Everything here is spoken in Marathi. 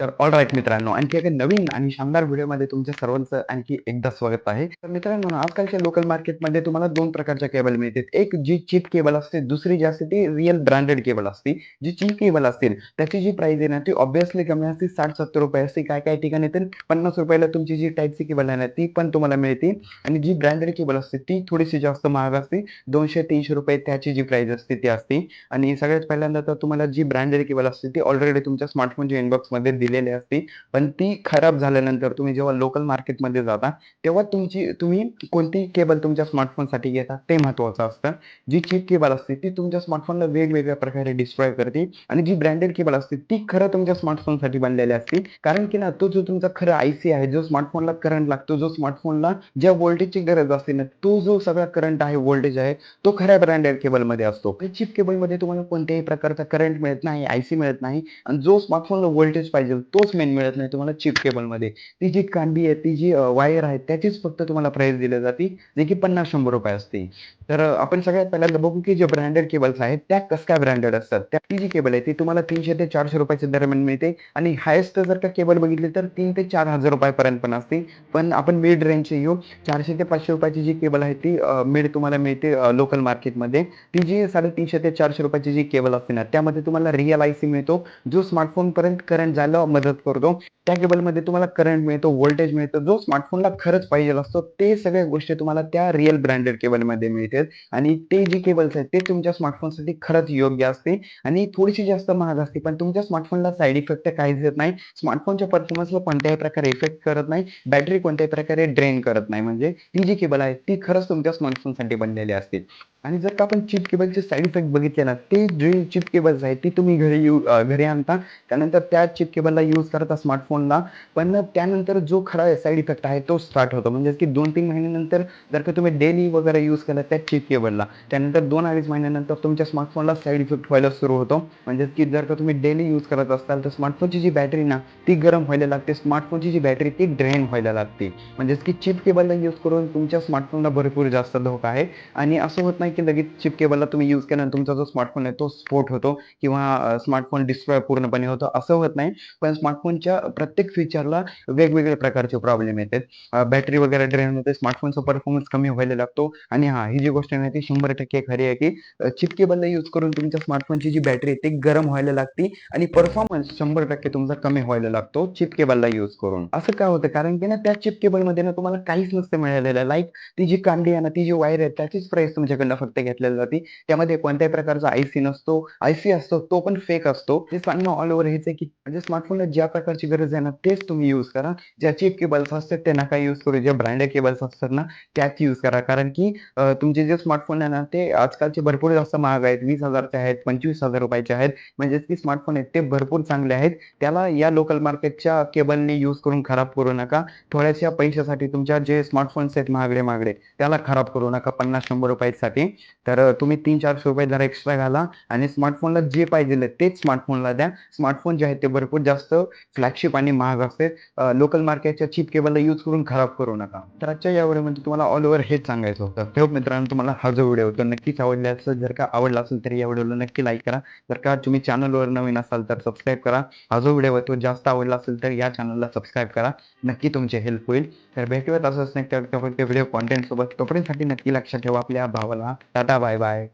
तर ऑल राईट मित्रांनो आणखी एका नवीन आणि शानदार व्हिडिओमध्ये तुमच्या सर्वांचं आणखी एकदा स्वागत आहे. तर मित्रांनो आजकालच्या लोकल मार्केटमध्ये तुम्हाला दोन प्रकारच्या केबल मिळतात. एक जी चीप केबल असते दुसरी जी असते ती रिअल ब्रँडेड केबल असते. जी चीप केबल असतील त्याची जी प्राइस आहे ना ती ऑब्विसली कमी असते साठ सत्तर रुपये असते काय काय ठिकाणी तर पन्नास रुपयाला तुमची जी टाईपची केबल आहे ना ती पण तुम्हाला मिळते. आणि जी ब्रँडेड केबल असते ती थोडीशी जास्त महाग असते दोनशे तीनशे रुपये त्याची जी प्राइस असते ती असते. आणि सगळ्यात पहिल्यांदा तर तुम्हाला जी ब्रँडेड केबल असते ती ऑलरेडी तुमच्या स्मार्टफोनच्या इनबॉक्समध्ये दिलेली असते. पण ती खराब झाल्यानंतर तुम्ही जेव्हा लोकल मार्केटमध्ये जाता तेव्हा तुमची तुम्ही कोणती केबल तुमच्या स्मार्टफोनसाठी घेता ते महत्त्वाचं असतं. जी चीप केबल असते ती तुमच्या स्मार्टफोनला वेगवेगळ्या प्रकारे डिस्ट्रॉय करते आणि जी ब्रँडेड केबल असते ती खरं तुमच्या स्मार्टफोनसाठी बनलेली असते. कारण की ना तो जो तुमचा खरं आय सी आहे जो स्मार्टफोनला करंट लागतो जो स्मार्टफोनला ज्या व्होल्टेजची गरज असते ना तो जो सगळा करंट आहे व्होल्टेज आहे तो खऱ्या ब्रँडेड केबलमध्ये असतो. चिप केबलमध्ये तुम्हाला कोणत्याही प्रकारचा करंट मिळत नाही आय सी मिळत नाही. आणि जो स्मार्टफोनला व्होल्टेज पाहिजे तोच मेन मिळत नाही तुम्हाला चिप केबलमध्ये ती जी कांडी आहे ती जी वायर आहे त्याचीच फक्त तुम्हाला प्राईस दिली जाते जे की पन्नास शंभर रुपये असते. तर आपण सगळ्यात पहिल्यांदा बघू की जे ब्रँडेड केबल्स आहेत त्या कस काय ब्रँडेड असतात? त्या ती जी केबल आहे ती तुम्हाला तीनशे ते चारशे रुपयाच्या दरम्यान मिळते आणि हायेस्ट जर का केबल बघितली तर तीन ते चार हजार रुपयापर्यंत पण असते. पण आपण मिड रेंजची येऊ चारशे ते पाचशे रुपयाची जी केबल आहे ती मिड तुम्हाला मिळते लोकल मार्केटमध्ये ती जी साडेतीनशे ते चारशे रुपयाची जी केबल असते ना त्यामध्ये तुम्हाला रिअल आय सी मिळतो जो स्मार्टफोन पर्यंत करंट जायला मदत करतो. त्या केबलमध्ये तुम्हाला करंट मिळतो व्होल्टेज मिळतो. जो स्मार्टफोनला खरंच पाहिजे असतो ते सगळ्या गोष्टी तुम्हाला त्या रिअल ब्रँडेड केबलमध्ये मिळतात आणि ते जी केबल्स आहेत ते तुमच्या स्मार्टफोनसाठी खरंच योग्य असते. आणि थोडीशी जास्त महाग असते पण तुमच्या स्मार्टफोनला साईड इफेक्ट काहीच येत नाही. स्मार्टफोनच्या परफॉर्मन्सला कोणत्याही प्रकारे इफेक्ट करत नाही. बॅटरी कोणत्याही प्रकारे ड्रेन करत नाही. म्हणजे ती जी केबल आहे ती खरंच तुमच्या स्मार्टफोनसाठी बनलेली असते. आणि जर का आपण चिप केबलचे साईड इफेक्ट बघितले ना ते जे चिप केबल्स आहेत ती तुम्ही घरी यू घरी आणता. त्यानंतर त्या चिप केबलला यूज करता स्मार्टफोनला पण त्यानंतर जो खरा साईड इफेक्ट आहे तो स्टार्ट होतो. म्हणजे की दोन तीन महिन्यानंतर जर का तुम्ही डेली वगैरे यूज केला त्या चिप केबलला त्यानंतर दोन अडीच महिन्यानंतर तुमच्या स्मार्टफोनला साईड इफेक्ट व्हायला सुरू होतो. म्हणजे की जर का तुम्ही डेली यूज करत असाल तर स्मार्टफोनची जी बॅटरी ना ती गरम व्हायला लागते. स्मार्टफोनची जी बॅटरी ती ड्रेन व्हायला लागते. म्हणजेच की चिप केबलला यूज करून तुमच्या स्मार्टफोनला भरपूर जास्त धोका आहे. आणि असं होत नाही की लगेच चिप केबलला तुम्ही यूज केल्यानंतर तुमचा जो स्मार्टफोन आहे तो स्फोट होतो किंवा स्मार्टफोन डिस्ट्रॉय पूर्णपणे होतो असं होत नाही. पण स्मार्टफोनच्या प्रत्येक फीचरला वेगवेगळ्या प्रकारचे प्रॉब्लेम येतात. बॅटरी वगैरे ड्रेन होते स्मार्टफोनचा परफॉर्मन्स कमी व्हायला लागतो. आणि हा ही जी गोष्ट आहे ना ती शंभर टक्के खरी आहे की चिप केबलला यूज करून तुमच्या स्मार्टफोनची जी बॅटरी आहे ती गरम व्हायला लागते आणि परफॉर्मन्स शंभर टक्के तुमचा कमी व्हायला लागतो चिप केबलला यूज करून. असं का होतं? कारण की ना त्या चिप केबलमध्ये ना तुम्हाला काहीच नसतं मिळालेलं. लाईक ती जी कांडी आहे ना ती जी वायर आहे त्याचीच प्राईस तुमच्याकडनं फक्त घेतलेली जाते. त्यामध्ये कोणत्याही प्रकारचा आयसी नसतो. आयसी असतो तो पण फेक असतो. ते सांगणं ऑल ओव्हर हेच आहे की म्हणजे स्मार्टफोनला ज्या प्रकारची गरज आहे ना तेच तुम्ही यूज करा. ज्या केबल्स असतात ते नका यूज करू. ज्या ब्रँडेड केबल्स असतात ना त्याच यूज करा. कारण की तुमचे जे स्मार्टफोन आहे ना ते आजकालचे भरपूर जास्त महाग आहेत. वीस हजारचे आहेत पंचवीस हजार रुपयाचे आहेत. म्हणजेच की स्मार्टफोन आहेत ते भरपूर चांगले आहेत. त्याला या लोकल मार्केटच्या केबलने यूज करून खराब करू नका. थोड्याशा पैशासाठी तुमच्या जे स्मार्टफोन्स आहेत महागडे महागडे त्याला खराब करू नका. पन्नास शंभर रुपयासाठी. तर तुम्ही तीन चारशे रुपये जरा एक्स्ट्रा घाला आणि स्मार्टफोनला जे पाहिजे तेच स्मार्टफोनला द्या. स्मार्टफोन जे आहेत ते भरपूर जास्त फ्लॅगशिप आणि महाग असते. लोकल मार्केटच्या चीप केबलला यूज करून खराब करू नका. तर आजच्या या व्हिडिओमध्ये तुम्हाला ऑल ओव्हर हेच सांगायचं होतं. ठेव हो मित्रांनो तुम्हाला हा जो व्हिडिओ होतो नक्कीच आवडला असेल. जर का आवडला असेल तर या व्हिडिओला नक्की लाईक करा. जर का तुम्ही चॅनलवर नवीन असाल तर सबस्क्राईब करा. हा जो व्हिडिओ तो जास्त आवडला असेल तर या चॅनलला सबस्क्राईब करा. नक्की तुमचे हेल्प होईल. तर भेटूयात असंच नाही तर व्हिडिओ कॉन्टेंट सोबत. तोपर्यंतसाठी नक्की लक्षात ठेवा आपल्या भावाला. 大大。拜拜